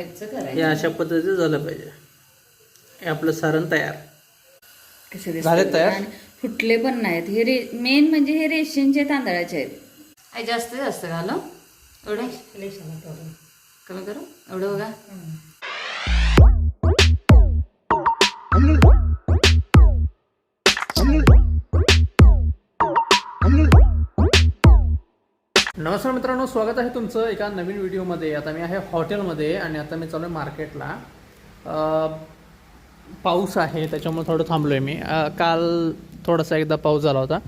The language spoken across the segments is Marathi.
हे अशा पद्धतीचं झालं पाहिजे. हे आपलं सारण तयार. झाले तयार? आणि फुटले पण नाहीत. हे रे मेन म्हणजे हे रेशनचे तांदळाचे आहेत. आई जास्त जास्त घाल? एवढं? कमी करू? एवढं बघा. नमस्कार मित्रांनो स्वागत आहे तुमचं एका नवीन व्हिडिओमध्ये. आता मी आहे हॉटेलमध्ये आणि आता मी चालू आहे मार्केटला पाऊस आहे त्याच्यामुळे थोडं थांबलो आहे मी काल थोडासा एकदा पाऊस झाला होता.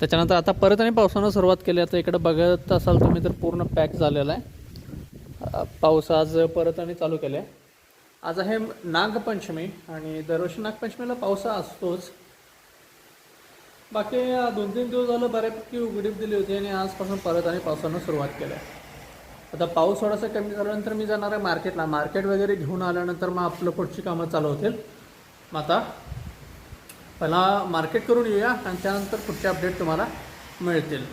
त्याच्यानंतर आता परत आणि पावसानं सुरुवात केली. आता इकडं बघत असाल तुम्ही तर पूर्ण पॅक झालेला आहे. पाऊस आज परत आणि चालू केलं आहे आज आहे नागपंचमी आणि दरवर्षी नागपंचमीला पावसा असतोच. बाकी दोन तीन दिवस झालं बऱ्यापैकी उघडीप दिली होती आणि आजपासून परत आणि पावसानं सुरुवात केली आहे. आता पाऊस थोडासा कमी झाल्यानंतर मी जाणार आहे मार्केटला. मार्केट वगैरे घेऊन आल्यानंतर मग आपलं पुढची कामं चालू होतील. मग आता पहिला मार्केट करून येऊया आणि त्यानंतर पुढचे अपडेट तुम्हाला मिळतील.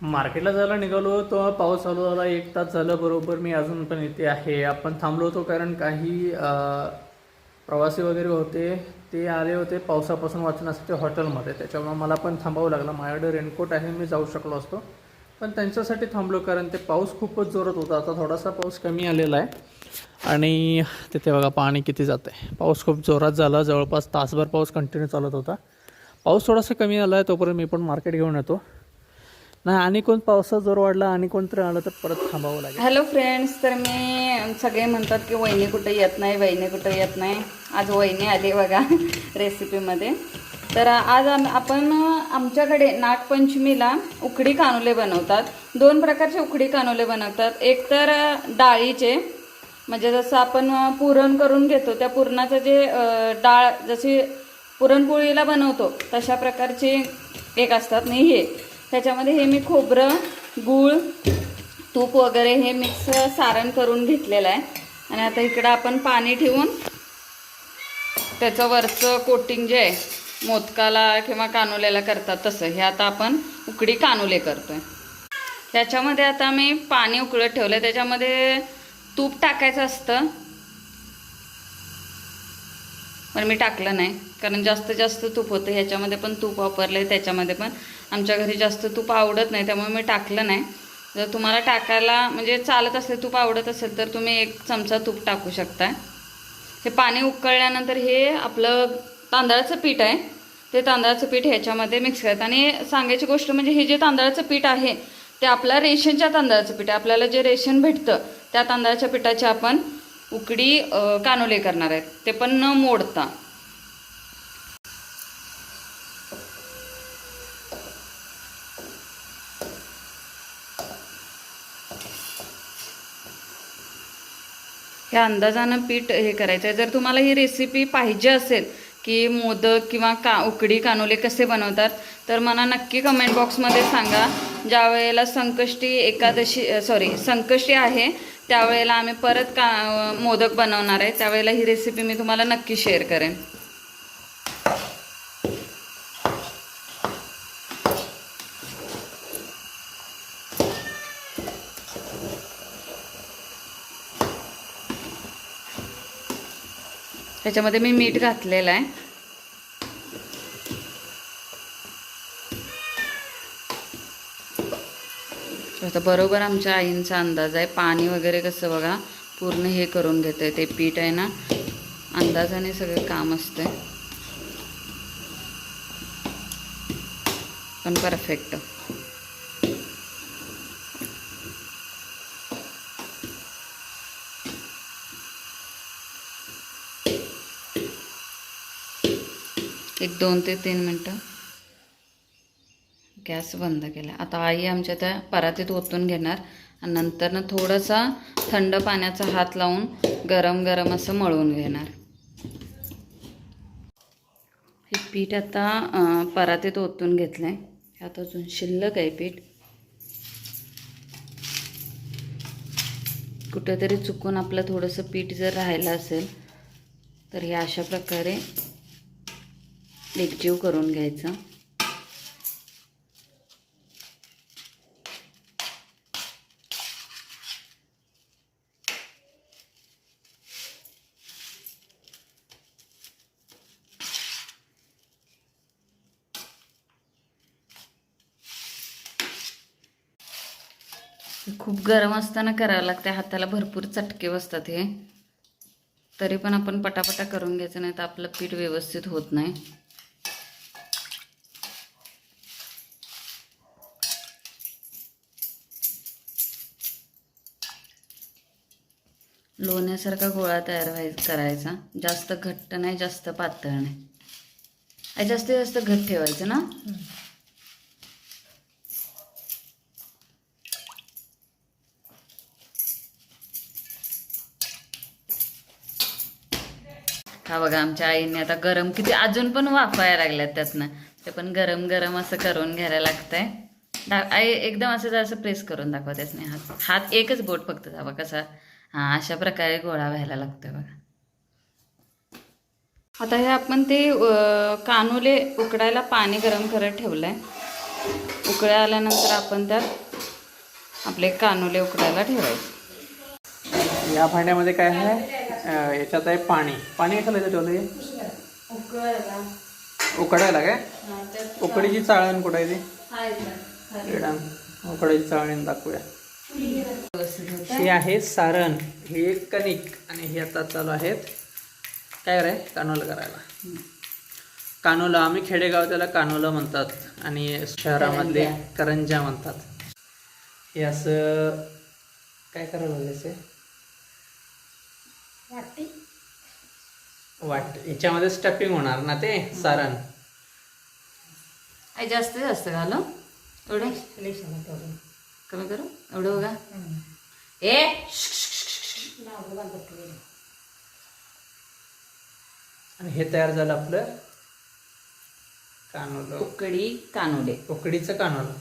मार्केटला जायला निघालो तो पाऊस चालू झाला एक तास झालं बरोबर मी अजून पण इथे आहे. आपण थांबलो होतो कारण काही प्रवासी वगैरे होते ते आले होते पावसापासून वाचण्यासाठी हॉटेलमध्ये. त्याच्यामुळे मला पण थांबावं लागलं. माझ्याकडे रेनकोट आहे मी जाऊ शकलो असतो. पण त्यांच्यासाठी थांबलो कारण ते पाऊस खूपच जोरात होता. आता थोडासा पाऊस कमी आलेला आहे. आणि तिथे बघा पाणी किती जातं आहे पाऊस खूप जोरात झाला. जवळपास तासभर पाऊस कंटिन्यू चालत होता. पाऊस थोडासा कमी आला आहे तोपर्यंत मी पण मार्केट घेऊन येतो. नाही आणि कोण पावसा जोर वाढला आणि कोणतरी आलं तर परत थांबावं लागेल. हॅलो फ्रेंड्स तर मी सगळे म्हणतात की वहिनी कुठं येत नाही वहिनी कुठं येत नाही. आज वहिनी आली बघा रेसिपीमध्ये तर आज आम- आपण आमच्याकडे नागपंचमीला उकडी कानुले बनवतात. दोन प्रकारचे उकडी कानुले बनवतात. एक तर डाळीचे. म्हणजे जसं आपण पुरण करून घेतो त्या पुरणाचं जे डाळ जशी पुरणपोळीला बनवतो तशा प्रकारचे एक असतात. नाही हे त्याच्यामध्ये हे मी खोबरं गूळ तूप वगैरे हे मिक्स सारण करून घेतलेलं आहे. आणि आता इकडं आपण पाणी ठेवून त्याचं वरचं कोटिंग जे आहे मोदकाला किंवा कानुल्याला करतात तसं हे आता आपण उकडी कानुले करतोय. त्याच्यामध्ये आता मी पाणी उकळत ठेवलं त्याच्यामध्ये तूप टाकायचं असतं. पण मी टाकलं नाही. कारण जास्त जास्त तूप होतं. ह्याच्यामध्ये पण तूप वापरलं आहे त्याच्यामध्ये पण. आमच्या घरी जास्त तूप आवडत नाही त्यामुळे मी टाकलं नाही. जर तुम्हाला टाकायला म्हणजे चालत असेल तूप आवडत असेल तर तुम्ही एक चमचा तूप टाकू शकता. हे पाणी उकळल्यानंतर हे आपलं तांदळाचं पीठ आहे. ते तांदळाचं पीठ ह्याच्यामध्ये मिक्स करायचं आणि सांगायची गोष्ट म्हणजे हे जे तांदळाचं पीठ आहे ते आपल्या रेशनच्या तांदळाचं पीठ आहे. आपल्याला जे रेशन भेटतं त्या तांदळाच्या पिठाचे आपण उकडी कानोले करणार आहेत. ते पण न मोडता. ह्या अंदाजानं पीठ हे करायचं आहे जर तुम्हाला ही रेसिपी पाहिजे असेल की मोदक किंवा का उकडी कानोले कसे बनवतात तर मला नक्की कमेंट बॉक्समध्ये सांगा. ज्या वेळेला संकष्टी एकादशी सॉरी संकष्टी आहे त्यावेळेला आम्ही परत का मोदक बनवणार आहे. त्यावेळेला ही रेसिपी मी तुम्हाला नक्की शेअर करेन. त्याच्यामध्ये मी मीठ घातलेलं आहे. आता बरोबर आमच्या आईंचा अंदाज आहे. पाणी वगैरे कसं बघा पूर्ण हे करून घेतं ते पीठ आहे ना अंदाजाने सगळं काम असतं पण परफेक्ट एक दोन ते तीन मिनटं. गॅस बंद केला. आता आई आमच्या त्या परातीत ओतून घेणार आणि नंतर ना थोडासा थंड पाण्याचा हात लावून गरम गरम असं मळून घेणार. हे पीठ आता परातीत ओतून घेतलं आहे ह्यात अजून शिल्लक आहे पीठ. कुठेतरी चुकून आपलं थोडंसं पीठ जर राहिलं असेल तर हे अशा प्रकारे एकजीव करून घ्यायचं. खूप गरम असताना करावं लागते हाताला भरपूर चटके बसतात हे. तरी पण आपण पटापटा करून घ्यायचं नाही तर आपलं पीठ व्यवस्थित होत नाही. लोण्यासारखा गोळा तयार व्हाय करायचा. जास्त घट्ट नाही जास्त पातळ नाही. जास्तीत जास्त घट ठेवायचं ना? हा बघा आमच्या आईने आता गरम किती अजून पण वाफायला लागल्यात त्यातनं. ते पण गरम गरम असं करून घ्यायला लागतंय. दा आई एकदम असं जरासं प्रेस करून दाखवतेच नाही हात हात एकच बोट फक्त जावा कसा? हा अशा प्रकारे गोळा व्हायला लागतोय बघा. आता हे आपण ते कानुले उकडायला पाणी गरम करत ठेवलंय. उकळ्या आल्यानंतर आपण त्यात आपले कानुले उकडायला ठेवायचे. या भांड्यामध्ये काय आहे? याच्यात आहे पाणी. पाणी कशाला इथं ठेवलं उकडायला काय? उकडीची चाळण कुठं आहे ती? इकडं. उकडीची चाळण दाखवूया. हे आहे सारण. हे कणिक. आणि हे आता चालू आहेत. काय रे? कानोल करायला. कानोला. आम्ही खेडेगाव त्याला कानोलं म्हणतात. आणि शहरामधले करंजा म्हणतात. हे असं काय करायला लागले वाट. याच्यामध्ये स्टफिंग होणार ना ते? सारण. आई जास्त जास्त घालू. एवढं? कमी करू? एवढं बघा. ए! आणि हे तयार झालं आपलं? कानोलं. उकडी कानुले. उकडीचं कानोलं.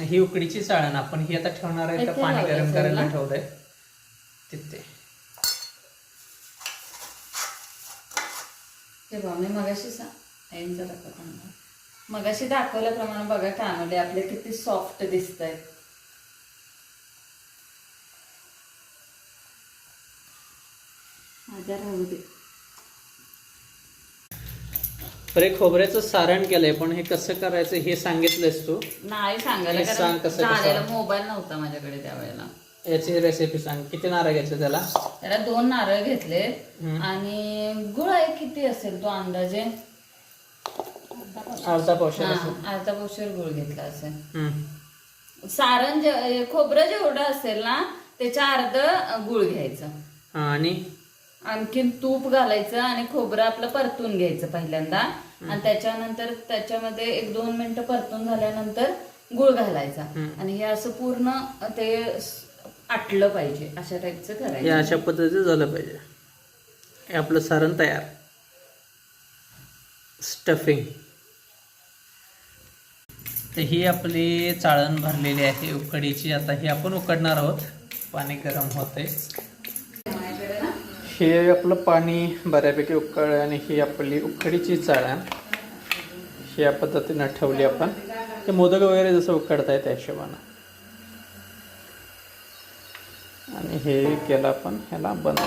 ही उकडीची चाळण आपण ही आता ठेवणार आहे पाणी गरम करायला? ठेवलंय. तिथे. हे बघा मी मगाशी सा आईंचं दाखवतो मगाशी दाखवल्याप्रमाणे बघा कानुले आपले किती सॉफ्ट दिसत आहेत माझ्या राहू दे. तर हे खोबऱ्याचं सारण केलंय पण हे कसं करायचं हे सांगितलंयस तू? नाही सांगायला हे सांग कसं- कसं. झालेला मोबाईल नव्हता माझ्याकडे त्यावेळेला. याची रेसिपी सांग. किती नारळ घ्यायचं त्याला? त्याला दोन नारळ घेतले हम्म. आणि गुळ किती असेल तो अंदाजे? अर्धा पावशे हा, अर्धा पोशर गुळ घेतला असेल. हम्म. सारण जे खोबरं जेवढं असेल ना त्याच्या अर्ध गुळ घ्यायचं. हा आणि? आणखीन तूप घालायचं आणि खोबरं आपलं परतून घ्यायचं पहिल्यांदा. आणि त्याच्यानंतर त्याच्यामध्ये एक दोन मिनिटं परतून झाल्यानंतर गुळ घालायचा. आणि हे असं पूर्ण ते स- आटलं पाहिजे. अशा टाईपचं करायचं. अशा पद्धतीचं झालं पाहिजे. हे आपलं सारण तयार. स्टफिंग. तर ही आपली चाळण भरलेली आहे उकडीची. आता ही आपण उकडणार आहोत. पाणी गरम होते हे आपलं पाणी बऱ्यापैकी उकळ आणि ही आपली उकडीची चाळण ही या पद्धतीनं ठेवली आपण. ते मोदक वगैरे जसं उकडता आहे त्या हिशोबानं. आणि हे केलं आपण ह्याला बंद.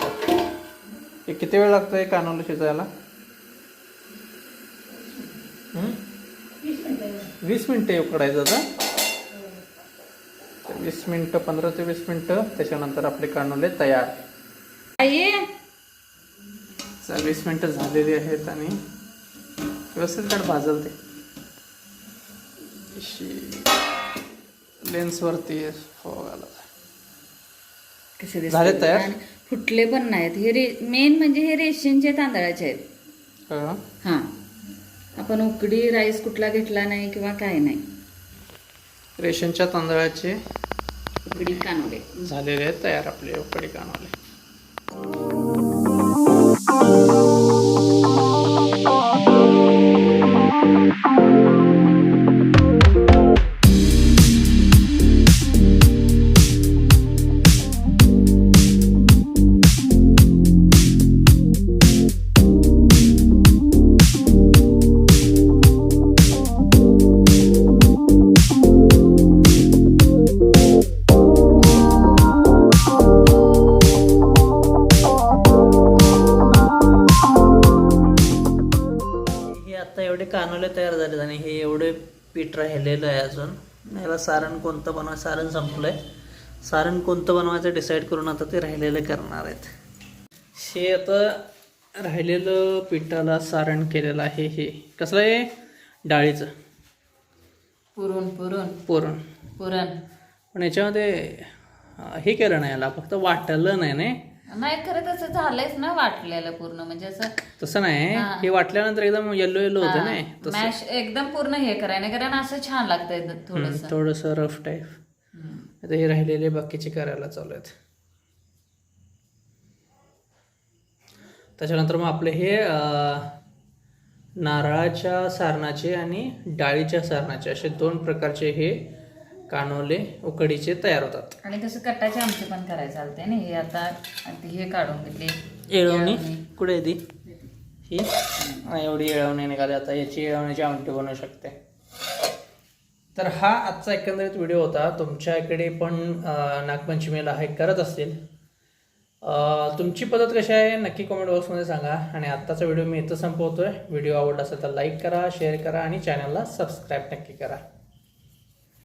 हे किती वेळ लागतो हे कानोलं शिजायला? वीस मिनटं उकडायचं तर वीस मिनटं पंधरा ते वीस मिनटं त्याच्यानंतर आपले कानोले तयार. वीस मिनटं झालेली आहेत आणि व्यवस्थित त्यात भाजल ते. लेन्सवरती कसे झाले तयार? फुटले पण नाहीत. हे रे मेन म्हणजे हे रेशनचे तांदळाचे आहेत. हं. आपण उकडी राईस कुठला घेतला नाही किंवा काय नाही रेशनच्या तांदळाचे उकडी कानवले झालेले आहेत तयार आपले उकडी कानवले एवढे कानोले तयार झालेत आणि हे एवढे पीठ राहिलेलं आहे अजून. याला सारण कोणतं बनवायचं सारण संपलंय. सारण कोणतं बनवायचं डिसाईड करून आता ते राहिलेलं करणार आहेत. हे आता राहिलेलं पिठाला सारण केलेलं आहे हे. कसलं आहे डाळीचं. पुरण पुरण. पुरण. पुरण. पण याच्यामध्ये हे केलं नाही याला फक्त वाटलं नाही नाही? नाही खरं तसं झालंयच ना वाटलेलं पूर्ण. म्हणजे असं तसं नाही. हा. वाटल्यानंतर एकदम येलो येलो होतं नाही? तसं. मॅश एकदम पूर्ण हे करायला नाही कारण असं छान लागतंय थोडस. थोडंसं रफ टाईप आता हे राहिलेले बाकीचे करायला चालू आहेत. त्याच्यानंतर मग आपले हे अं, नारळाच्या सारणाचे आणि डाळीच्या सारणाचे असे दोन प्रकारचे हे कानोले उकडीचे तयार होतात. आणि तसं कट्टाची आमटी पण करायला चालते ना हे आता आता हे काढून घेतले. येळवणी कुठे आहे ती? ही? एवढी येळवणी निघाली आता याची येळवणीची आमटी बनवू शकते. तर हा आजचा एकंदरीत व्हिडिओ होता. तुमच्या इकडे पण अं, नागपंचमीला हे करत असतील. अं, तुमची पद्धत कशी आहे नक्की कमेंट बॉक्समध्ये सांगा. आणि आत्ताचा व्हिडिओ मी इथं संपवतोय. व्हिडिओ आवडला असेल तर लाईक करा शेअर करा आणि चॅनलला सबस्क्राईब नक्की करा.